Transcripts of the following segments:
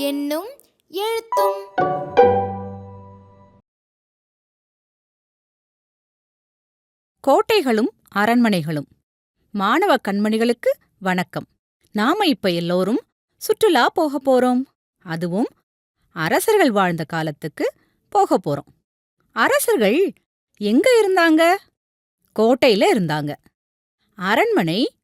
என்னும் எழுத்தும் கோட்டைகளும் அரண்மனைகளும். மாணவ கண்மணிகளுக்கு வணக்கம். நாம இப்ப எல்லோரும் சுற்றுலா போக போறோம். அதுவும் அரசர்கள் வாழ்ந்த காலத்துக்கு போக போறோம். அரசர்கள் எங்க இருந்தாங்க? கோட்டையில இருந்தாங்க. அரண்மனை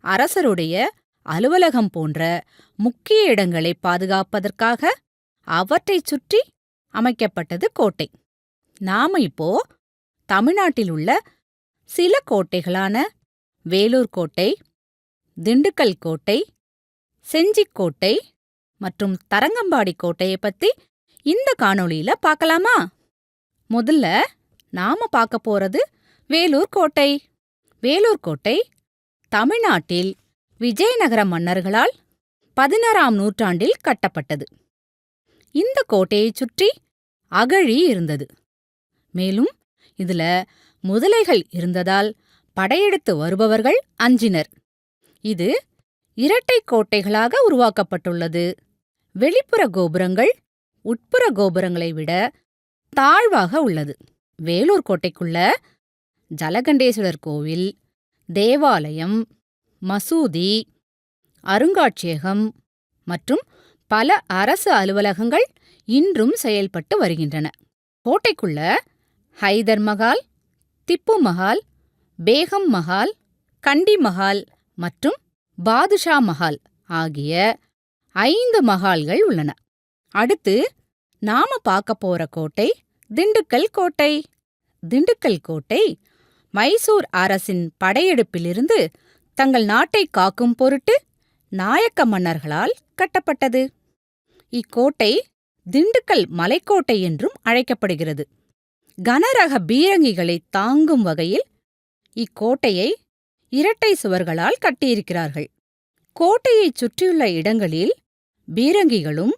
அரசருடைய அலுவலகம் போன்ற முக்கிய இடங்களை பாதுகாப்பதற்காக அவற்றைச் சுற்றி அமைக்கப்பட்டது கோட்டை. நாம இப்போ தமிழ்நாட்டில் உள்ள சில கோட்டைகளான வேலூர் கோட்டை திண்டுக்கல் கோட்டை செஞ்சிக் கோட்டை மற்றும் தரங்கம்பாடி கோட்டையை பத்தி இந்த காணொளியில பார்க்கலாமா? முதல்ல நாம பார்க்க போறது வேலூர் கோட்டை. வேலூர் கோட்டை தமிழ்நாட்டில் விஜயநகர மன்னர்களால் பதினாறாம் நூற்றாண்டில் கட்டப்பட்டது. இந்த கோட்டையைச் சுற்றி அகழி இருந்தது. மேலும் இதுல முதலைகள் இருந்ததால் படையெடுத்து வருபவர்கள் அஞ்சினர். இது இரட்டை கோட்டைகளாக உருவாக்கப்பட்டுள்ளது. வெளிப்புற கோபுரங்கள் உட்புற கோபுரங்களை விட தாழ்வாக உள்ளது. வேலூர் கோட்டைக்குள்ள ஜலகண்டேஸ்வரர் கோவில் தேவாலயம் மசூதி அருங்காட்சியகம் மற்றும் பல அரசு அலுவலகங்கள் இன்றும் செயல்பட்டு வருகின்றன. கோட்டைக்குள்ள ஹைதர் மகால் திப்பு மகால் பேகம் மஹால் கண்டி மஹால் மற்றும் பாதுஷா மஹால் ஆகிய ஐந்து மஹால்கள் உள்ளன. அடுத்து நாம பார்க்க போற கோட்டை திண்டுக்கல் கோட்டை. திண்டுக்கல் கோட்டை மைசூர் அரசின் படையெடுப்பிலிருந்து தங்கள் நாட்டை காக்கும் பொருட்டு நாயக்க மன்னர்களால் கட்டப்பட்டது. இக்கோட்டை திண்டுக்கல் மலைக்கோட்டை என்றும் அழைக்கப்படுகிறது. கனரக பீரங்கிகளை தாங்கும் வகையில் இக்கோட்டையை இரட்டை சுவர்களால் கட்டியிருக்கிறார்கள். கோட்டையைச் சுற்றியுள்ள இடங்களில் பீரங்கிகளும்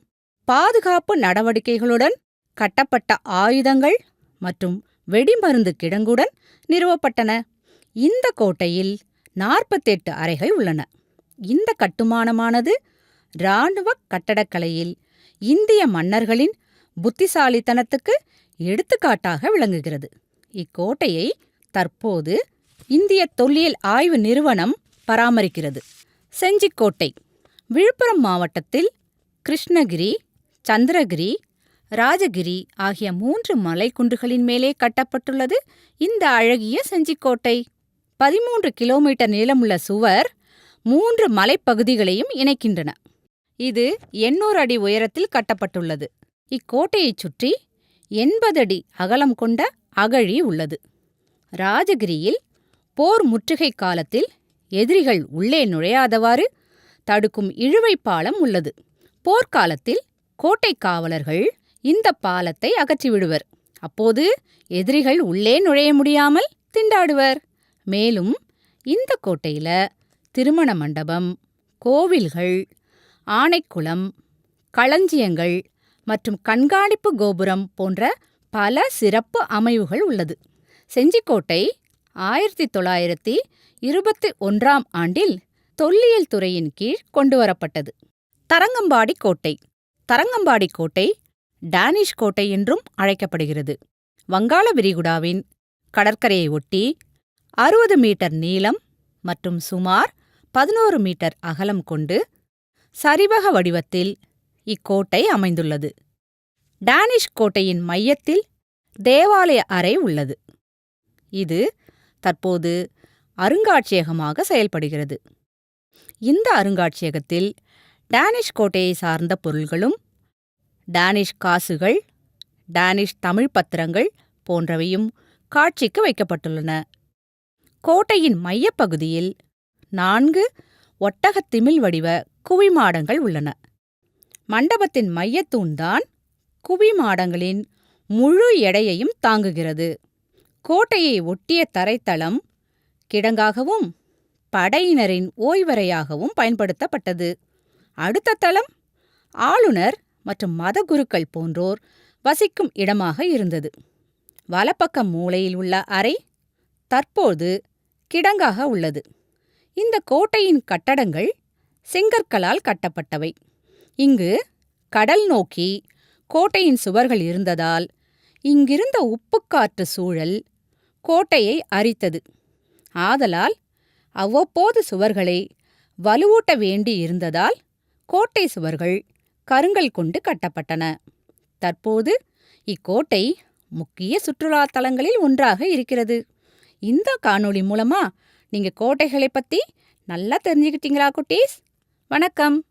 பாதுகாப்பு நடவடிக்கைகளுடன் கட்டப்பட்ட ஆயுதங்கள் மற்றும் வெடிமருந்து கிடங்குடன் நிறுவப்பட்டன. இந்த கோட்டையில் நாற்பத்தெட்டு அறைகள் உள்ளன. இந்த கட்டுமானமானது இராணுவ கட்டடக்கலையில் இந்திய மன்னர்களின் புத்திசாலித்தனத்துக்கு எடுத்துக்காட்டாக விளங்குகிறது. இக்கோட்டையை தற்போது இந்திய தொல்லியல் ஆய்வு நிறுவனம் பராமரிக்கிறது. செஞ்சிக்கோட்டை விழுப்புரம் மாவட்டத்தில் கிருஷ்ணகிரி சந்திரகிரி ராஜகிரி ஆகிய மூன்று மலைக்குன்றுகளின் மேலே கட்டப்பட்டுள்ளது இந்த அழகிய செஞ்சிக்கோட்டை. பதிமூன்று கிலோமீட்டர் நீளமுள்ள சுவர் மூன்று மலைப்பகுதிகளையும் இணைக்கின்றன. இது எண்ணூறு அடி உயரத்தில் கட்டப்பட்டுள்ளது. இக்கோட்டையைச் சுற்றி எண்பது அடி அகலம் கொண்ட அகழி உள்ளது. ராஜகிரியில் போர் முற்றுகை காலத்தில் எதிரிகள் உள்ளே நுழையாதவாறு தடுக்கும் இழுவை பாலம் உள்ளது. போர்க்காலத்தில் கோட்டை காவலர்கள் இந்த பாலத்தை அகற்றிவிடுவர். அப்போது எதிரிகள் உள்ளே நுழைய முடியாமல் திண்டாடுவர். மேலும் இந்த கோட்டையில திருமண மண்டபம் கோவில்கள் ஆணைக்குளம் களஞ்சியங்கள் மற்றும் கண்காணிப்பு கோபுரம் போன்ற பல சிறப்பு அமைவுகள் உள்ளது. செஞ்சிக்கோட்டை ஆயிரத்தி தொள்ளாயிரத்தி இருபத்தி ஒன்றாம் ஆண்டில் தொல்லியல் துறையின் கீழ் கொண்டுவரப்பட்டது. தரங்கம்பாடி கோட்டை. தரங்கம்பாடி கோட்டை டேனிஷ் கோட்டை என்றும் அழைக்கப்படுகிறது. வங்காள விரிகுடாவின் கடற்கரையை ஒட்டி அறுபது மீட்டர் நீளம் மற்றும் சுமார் பதினோரு மீட்டர் அகலம் கொண்டு சரிவக வடிவத்தில் இக்கோட்டை அமைந்துள்ளது. டேனிஷ் கோட்டையின் மையத்தில் தேவாலய அறை உள்ளது. இது தற்போது அருங்காட்சியகமாக செயல்படுகிறது. இந்த அருங்காட்சியகத்தில் டேனிஷ் கோட்டையை சார்ந்த பொருள்களும் டேனிஷ் காசுகள் டேனிஷ் தமிழ் பத்திரங்கள் போன்றவையும் காட்சிக்கு வைக்கப்பட்டுள்ளன. கோட்டையின் மையப்பகுதியில் நான்கு ஒட்டகத் திமிழ் வடிவ குவிமாடங்கள் உள்ளன. மண்டபத்தின் மையத்தூண்தான் குவிமாடங்களின் முழு எடையையும் தாங்குகிறது. கோட்டையை ஒட்டிய தரைத்தளம் கிடங்காகவும் படையினரின் ஓய்வறையாகவும் பயன்படுத்தப்பட்டது. அடுத்த தளம் ஆளுநர் மற்றும் மதகுருக்கள் போன்றோர் வசிக்கும் இடமாக இருந்தது. வலப்பக்க மூலையில் உள்ள அறை தற்போது கிடங்காக உள்ளது. இந்த கோட்டையின் கட்டடங்கள் செங்கற்களால் கட்டப்பட்டவை. இங்கு கடல் நோக்கி கோட்டையின் சுவர்கள் இருந்ததால் இங்கிருந்த உப்புக்காற்று சூழல் கோட்டையை அரித்தது. ஆதலால் அவ்வப்போது சுவர்களை வலுவூட்ட வேண்டி இருந்ததால் கோட்டை சுவர்கள் கருங்கல் கொண்டு கட்டப்பட்டன. தற்போது இக்கோட்டை முக்கிய சுற்றுலா தலங்களில் ஒன்றாக இருக்கிறது. இந்த காணொளி மூலமா நீங்க கோட்டைகளை பத்தி நல்லா தெரிஞ்சுக்கிட்டீங்களா குட்டீஸ்? வணக்கம்.